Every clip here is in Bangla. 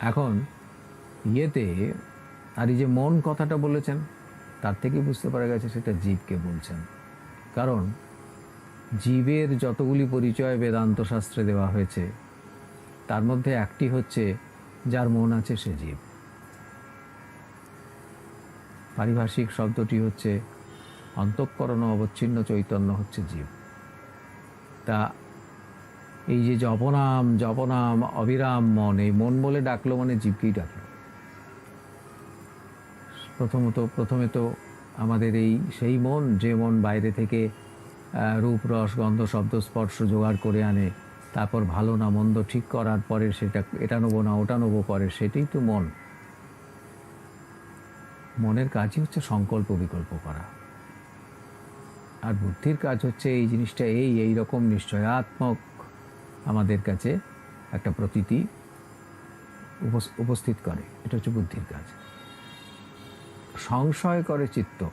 এখন ইয়েতে আর এই যে মন কথাটা বলেছেন, তার থেকে বুঝতে পারা গেছে সেটা জীবকে বলছেন। কারণ জীবের যতগুলি পরিচয় বেদান্ত শাস্ত্রে দেওয়া হয়েছে, তার মধ্যে একটি হচ্ছে যার মন আছে সে জীব। পারিভাষিক শব্দটি হচ্ছে, অন্তঃকরণ অবচ্ছিন্ন চৈতন্য হচ্ছে জীব। তা এই যে জপনাম জপনাম, অবিরাম মন এই মন বলে ডাকলো মানে জীবকেই ডাকলো প্রথমত, প্রথমে তো আমাদের এই সেই মন, যে মন বাইরে থেকে রূপ, রস, গন্ধ, শব্দ, স্পর্শ জোগাড় করে আনে, তারপর ভালো না মন্দ ঠিক করার পরে সেটা, এটা নেব না, ওটা নেব পরে, সেটাই তো মন। মনের কাজই হচ্ছে সংকল্প, বিকল্প করা। আর বুদ্ধির কাজ হচ্ছে এই জিনিসটা, এই এই রকম নিশ্চয়াত্মক আমাদের কাছে একটা প্রতীতি উপস- উপস্থিত করে। এটা হচ্ছে বুদ্ধির কাজ। সংশয় করে চিত্ত।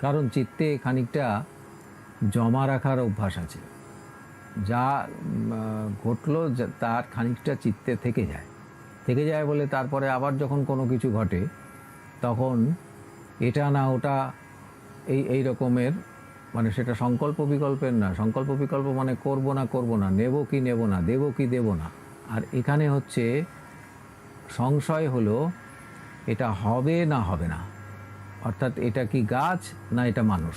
কারণ চিত্তে খানিকটা জমা রাখার অভ্যাস আছে। যা ঘটলো তার খানিকটা চিত্তে থেকে যায়। থেকে যায় বলে তারপরে আবার যখন কোনো কিছু ঘটে, তখন এটা না ওটা এই এই রকমের মানে সেটা সংকল্প বিকল্পের না। সংকল্প বিকল্প মানে করব না করব না, নেব কি নেব না, দেব কি দেব না। আর এখানে হচ্ছে সংশয় হলো এটা হবে না হবে না। অর্থাৎ এটা কি গাছ না এটা মানুষ?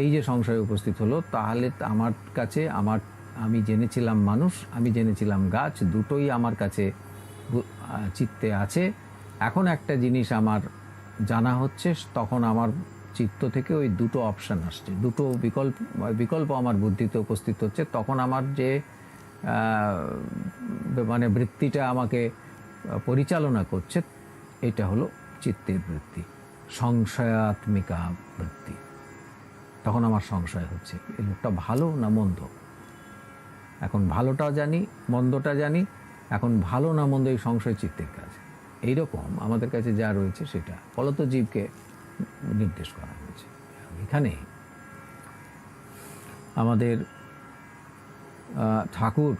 এই যে সংশয় উপস্থিত হলো, তাহলে আমার কাছে আমার, আমি জেনেছিলাম মানুষ, আমি জেনেছিলাম গাছ, দুটোই আমার কাছে চিত্তে আছে। এখন একটা জিনিস আমার জানা হচ্ছে, তখন আমার চিত্ত থেকে ওই দুটো অপশান আসছে। দুটো বিকল্প বিকল্প আমার বুদ্ধিতে উপস্থিত হচ্ছে। তখন আমার যে মানে বৃত্তিটা আমাকে পরিচালনা করছে, এটা হলো চিত্তের বৃত্তি, সংশয়াত্মিকা বৃত্তি। তখন আমার সংশয় হচ্ছে এই লোকটা ভালো না মন্দ? এখন ভালোটা জানি, মন্দটা জানি, এখন ভালো না মন্দ এই সংশয় চিত্তের কাজ এইরকম আমাদের কাছে যা রয়েছে সেটা। ফলত জীবকে নির্দেশ করা হয়েছে। এখানে আমাদের ঠাকুর,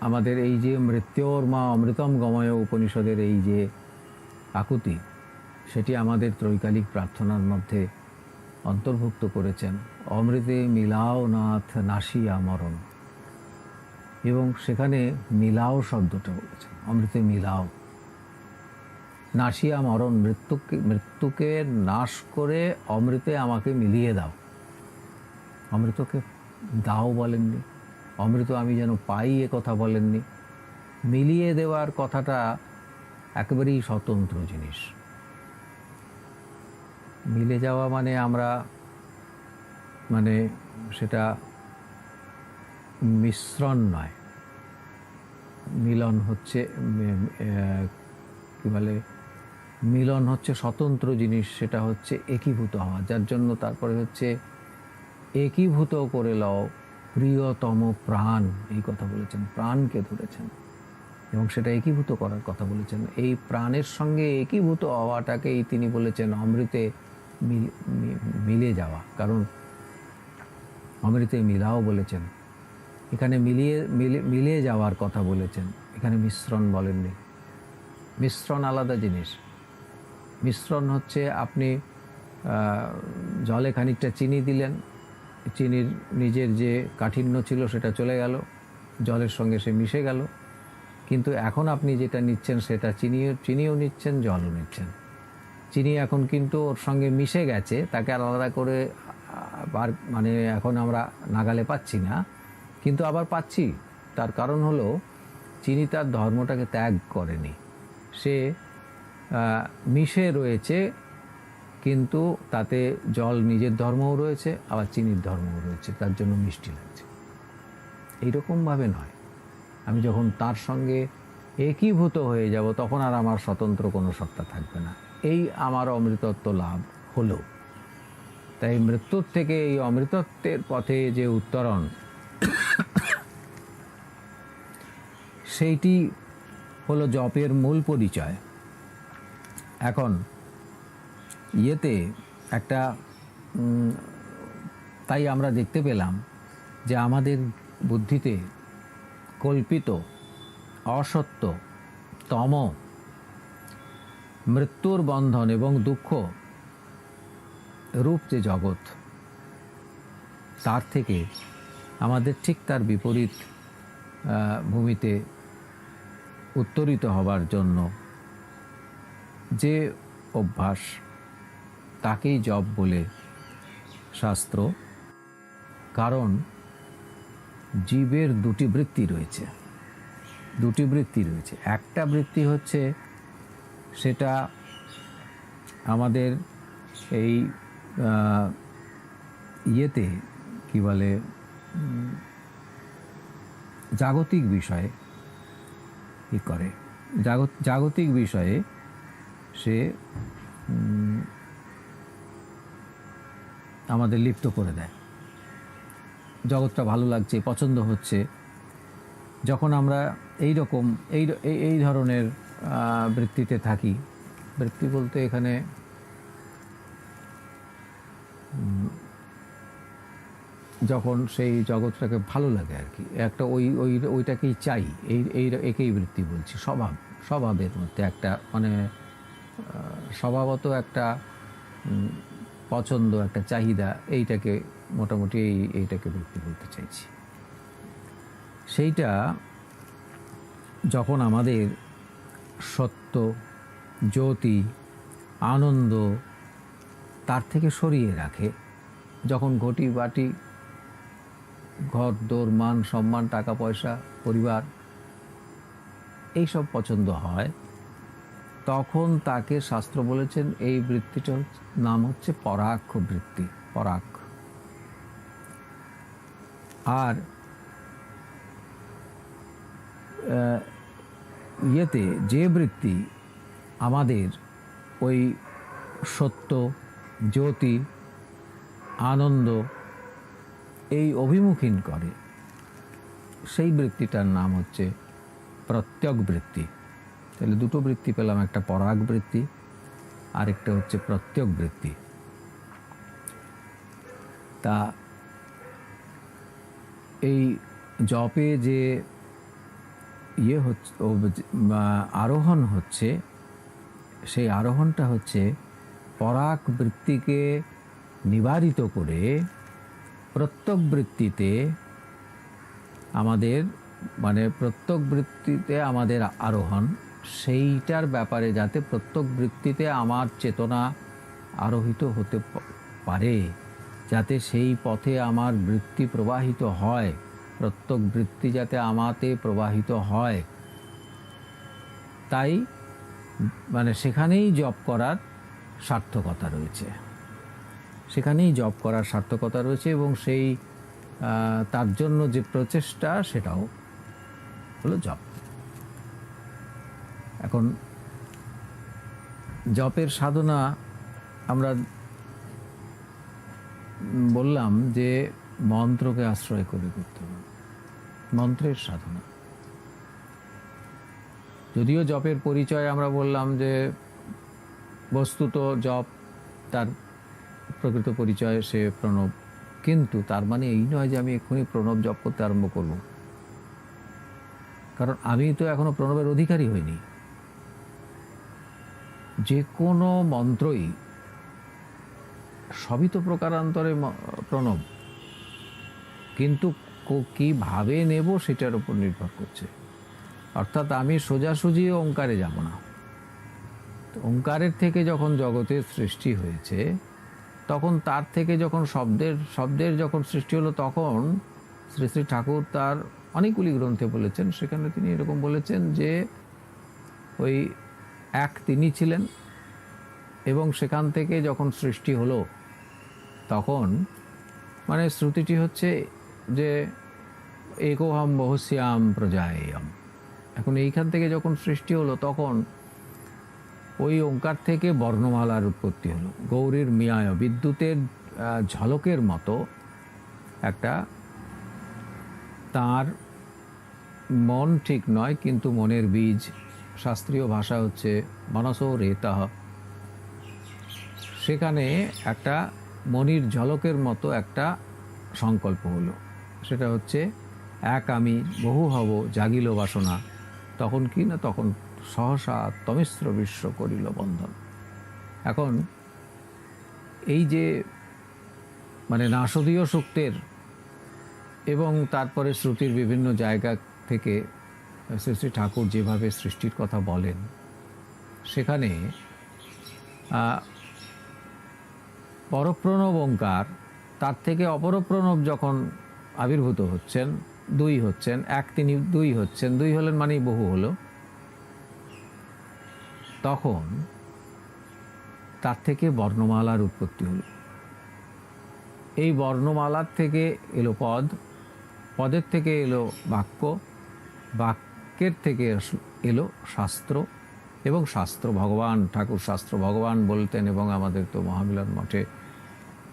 আমাদের এই যে মৃত্যুর মা অমৃতম গময় উপনিষদের এই যে আকুতি, সেটি আমাদের ত্রৈকালিক প্রার্থনার মধ্যে অন্তর্ভুক্ত করেছেন। অমৃতে মিলাও নাথ নাসিয়া মরণ। এবং সেখানে মিলাও শব্দটা বলেছেন। অমৃতে মিলাও। নাসিয়া মরণ, মৃত্যুকে মৃত্যুকে নাশ করে অমৃতে আমাকে মিলিয়ে দাও। অমৃতকে দাও বলেননি। অমৃত আমি যেন পাই এ কথা বলেননি। মিলিয়ে দেওয়ার কথাটা একেবারেই স্বতন্ত্র জিনিস। মিলে যাওয়া মানে আমরা মানে সেটা মিশ্রণ নয়। মিলন হচ্ছে কি বলে মিলন হচ্ছে স্বতন্ত্র জিনিস, সেটা হচ্ছে একীভূত হওয়া, যার জন্য তারপরে হচ্ছে একীভূত করে লও প্রিয়তম প্রাণ, এই কথা বলেছেন, প্রাণকে ধরেছেন। এবং সেটা একীভূত করার কথা বলেছেন। এই প্রাণের সঙ্গে একীভূত হওয়াটাকেই তিনি বলেছেন অমৃতে মিল- যাওয়া। কারণ অমৃতে মিলাও বলেছেন। এখানে মিলিয়ে, মিলে যাওয়ার কথা বলেছেন। এখানে মিশ্রণ বলেননি। মিশ্রণ আলাদা জিনিস। মিশ্রণ হচ্ছে, আপনি জলে খানিকটা চিনি দিলেন, চিনির নিজের যে কাঠিন্য ছিল সেটা চলে গেল, জলের সঙ্গে সে মিশে গেল। কিন্তু এখন আপনি যেটা নিচ্ছেন সেটা চিনিও চিনিও নিচ্ছেন, জলও নিচ্ছেন। চিনি এখন কিন্তু ওর সঙ্গে মিশে গেছে, তাকে আর আলাদা করে আবার মানে এখন আমরা নাগালে পাচ্ছি না। কিন্তু আবার পাচ্ছি। তার কারণ হলো, চিনি তার ধর্মটাকে ত্যাগ করেনি। সে মিশে রয়েছে, কিন্তু তাতে জল নিজের ধর্মও রয়েছে, আবার চিনির ধর্মও রয়েছে, তার জন্য মিষ্টি লাগছে। এইরকমভাবে নয়। আমি যখন তার সঙ্গে একীভূত হয়ে যাব, তখন আর আমার স্বতন্ত্র কোনো সত্তা থাকবে না। এই আমার অমৃতত্ব লাভ হলো। তাই মৃত্যুর থেকে এই অমৃতত্বের পথে যে উত্তরণ, সেইটি হলো জপের মূল পরিচয়। এখন ইয়েতে একটা তাই আমরা দেখতে পেলাম যে আমাদের বুদ্ধিতে কল্পিত, অসত্য, তম, মৃত্যুর বন্ধন এবং দুঃখ রূপ যে জগৎ, তার থেকে আমাদের ঠিক তার বিপরীত ভূমিতে উত্তরিত হবার জন্য যে অভ্যাস, তাকেই জব বলে শাস্ত্র। কারণ জীবের দুটি বৃত্তি রয়েছে, দুটি বৃত্তি রয়েছে। একটা বৃত্তি হচ্ছে সেটা আমাদের এই ইয়েতে কি বলে জাগতিক বিষয়ে ই করে। জাগত, জাগতিক বিষয়ে সে আমাদের লিপ্ত করে দেয়। জগৎটা ভালো লাগছে, পছন্দ হচ্ছে। যখন আমরা এই রকম এই, এই- ধরনের বৃত্তিতে থাকি, বৃত্তি বলতে এখানে যখন সেই জগৎটাকে ভালো লাগে আর কি, একটা ওই ওই, ওইটাকেই চাই, এই এই, একেই বৃত্তি বলছি, স্বভাব, স্বভাবের মধ্যে একটা মানে স্বভাবত একটা পছন্দ, একটা চাহিদা এইটাকে মোটামুটি এই, এইটাকে বৃত্তি বলতে চাইছি। সেইটা যখন আমাদের সত্য, জ্যোতি, আনন্দ তার থেকে সরিয়ে রাখে, যখন ঘটি বাটি, ঘর, দোর, মান, সম্মান, টাকা, পয়সা, পরিবার, এইসব পছন্দ হয় তখন তাকে শাস্ত্র বলেছেন, এই বৃত্তিটার নাম হচ্ছে পরাক্ষ বৃত্তি, পরাক্ষ। আর ইয়েতে যে বৃত্তি আমাদের ওই সত্য, জ্যোতি, আনন্দ, এই অভিমুখীন করে, সেই বৃত্তিটার নাম হচ্ছে প্রত্যক বৃত্তি। তাহলে দুটো বৃত্তি পেলাম, একটা পরাগ বৃত্তি আরেকটা হচ্ছে প্রত্যক বৃত্তি। তা এই জপে যে ইয়ে হচ্ছে আরোহণ হচ্ছে, সেই আরোহণটা হচ্ছে পরাগ বৃত্তিকে নিবারিত করে প্রত্যক বৃত্তিতে আমাদের মানে প্রত্যক বৃত্তিতে আমাদের আরোহণ সেইটার ব্যাপারে যাতে প্রত্যেক বৃত্তিতে আমার চেতনা আরোহিত হতে পারে, যাতে সেই পথে আমার বৃত্তি প্রবাহিত হয়, প্রত্যেক বৃত্তি যাতে আমাতে প্রবাহিত হয়। তাই মানে সেখানেই জব করার সার্থকতা রয়েছে। সেখানেই জব করার সার্থকতা রয়েছে এবং সেই তার জন্য যে প্রচেষ্টা সেটাও হলো জব এখন জপের সাধনা আমরা বললাম যে মন্ত্রকে আশ্রয় করে করতে হবে। মন্ত্রের সাধনা। যদিও জপের পরিচয় আমরা বললাম যে বস্তুত জপ, তার প্রকৃত পরিচয় সে প্রণব। কিন্তু তার মানে এই নয় যে আমি এক্ষুনি প্রণব জপ করতে আরম্ভ করব। কারণ আমি তো এখনও প্রণবের অধিকারী হইনি। যে কোনো মন্ত্রই সবই তো প্রকারান্তরে প্রণব। কিন্তু কীভাবে নেব সেটার উপর নির্ভর করছে। অর্থাৎ আমি সোজাসুজি ওঙ্কারে যাব না। ওঙ্কারের থেকে যখন জগতের সৃষ্টি হয়েছে, তখন তার থেকে যখন শব্দের শব্দের যখন সৃষ্টি হলো, তখন শ্রী শ্রী ঠাকুর তার অনেকগুলি গ্রন্থে বলেছেন। সেখানে তিনি এরকম বলেছেন যে ওই এক তিনি ছিলেন এবং সেখান থেকে যখন সৃষ্টি হলো, তখন মানে শ্রুতিটি হচ্ছে যে একোহম বহুশ্যাম প্রজায়ম। এখন এইখান থেকে যখন সৃষ্টি হলো, তখন ওই ওঙ্কার থেকে বর্ণমালার উৎপত্তি হলো। গৌরীর মিয়ায় বিদ্যুতের ঝলকের মতো একটা তার, মন ঠিক নয়, কিন্তু মনের বীজ শাস্ত্রীয় ভাষা হচ্ছে মনসো রেতাহ সেখানে একটা মনির ঝলকের মতো একটা সংকল্প হলো। সেটা হচ্ছে, এক আমি বহু হব জাগিল বাসনা, তখন কি না তখন সহসা তমিশ্র বিশ্ব করিল বন্ধন। এখন, এই যে মানে নাসদীয় সূক্তের এবং তারপরে শ্রুতির বিভিন্ন জায়গা থেকে শ্রী শ্রী ঠাকুর যেভাবে সৃষ্টির কথা বলেন, সেখানে পরপ্রণব ওঙ্কার তার থেকে অপরপ্রণব যখন আবির্ভূত হচ্ছেন, দুই হচ্ছেন, এক তিনি দুই হচ্ছেন, দুই হলেন মানেই বহু হলো, তখন তার থেকে বর্ণমালার উৎপত্তি হলো। এই বর্ণমালার থেকে এলো পদ, পদের থেকে এলো বাক্য বাক্য বাক্যের থেকে এলো শাস্ত্র এবং শাস্ত্র ভগবান, ঠাকুর শাস্ত্র ভগবান বলতেন এবং আমাদের তো মহামিলন মঠে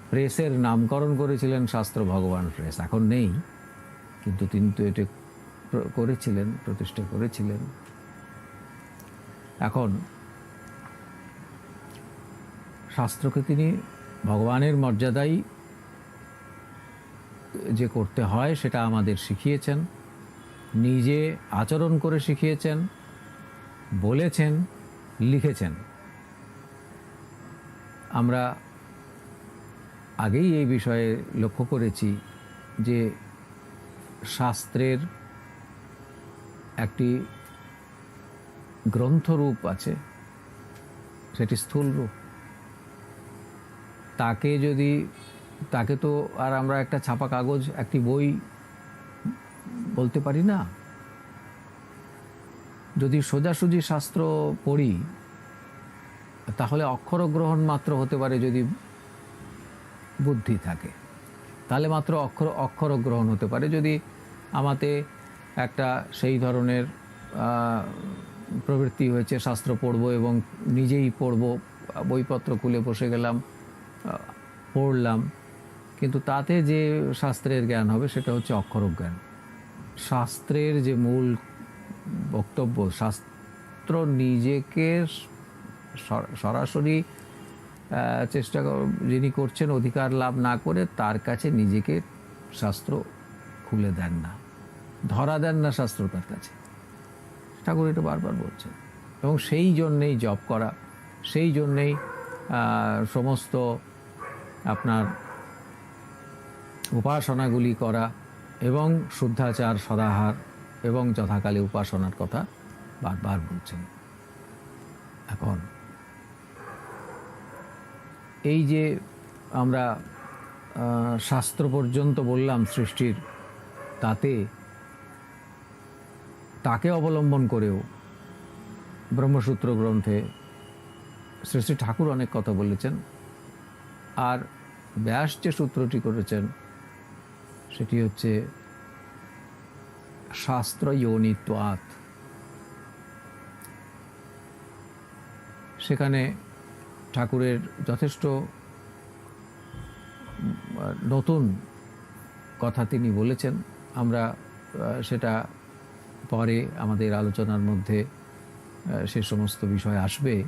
প্রেসের নামকরণ করেছিলেন শাস্ত্র ভগবান প্রেস। এখন নেই, কিন্তু তিনি তো এটা করেছিলেন, প্রতিষ্ঠা করেছিলেন। এখন শাস্ত্রকে তিনি ভগবানের মর্যাদাই যে করতে হয় সেটা আমাদের শিখিয়েছেন। নিজে আচরণ করে শিখিয়েছেন, বলেছেন, লিখেছেন। আমরা আগেই এই বিষয়ে লক্ষ্য করেছি যে শাস্ত্রের একটি গ্রন্থরূপ আছে, সেটি স্থূল রূপ। তাকে যদি, তাকে তো আর আমরা একটা ছাপা কাগজ, একটি বই বলতে পারি না? যদি সোজাসুজি শাস্ত্র পড়ি, তাহলে অক্ষর গ্রহণ মাত্র হতে পারে যদি বুদ্ধি থাকে। তাহলে মাত্র অক্ষর অক্ষর গ্রহণ হতে পারে যদি আমাতে একটা সেই ধরনের প্রবৃত্তি হয়েছে, শাস্ত্র পড়ব এবং নিজেই পড়ব, বইপত্র খুলে বসে গেলাম পড়লাম। কিন্তু তাতে যে শাস্ত্রের জ্ঞান হবে সেটা হচ্ছে অক্ষর জ্ঞান শাস্ত্রের যে মূল বক্তব্য, শাস্ত্র নিজেকে সরাসরি চেষ্টা যিনি করছেন অধিকার লাভ না করে তার কাছে নিজেকে শাস্ত্র খুলে দেন না। ধরা দেন না শাস্ত্র তার কাছে। ঠাকুর এটা বারবার বলছেন। এবং সেই জন্যেই জপ করা, সেই জন্যেই সমস্ত আপনার উপাসনাগুলি করা এবং শুদ্ধাচার, সদাহার এবং যথাকালে উপাসনার কথা বারবার বলছেন। এখন এই যে আমরা শাস্ত্র পর্যন্ত বললাম সৃষ্টির, তাতে তাকে অবলম্বন করেও ব্রহ্মসূত্র গ্রন্থে শ্রী শ্রী ঠাকুর অনেক কথা বলেছেন। আর ব্যাস যে সূত্রটি করেছেন সেটি হচ্ছে শাস্ত্র ইয়নিত্বাত সেখানে ঠাকুরের যথেষ্ট নতুন কথা তিনি বলেছেন। আমরা সেটা পরে আমাদের আলোচনার মধ্যে সে সমস্ত বিষয় আসবে।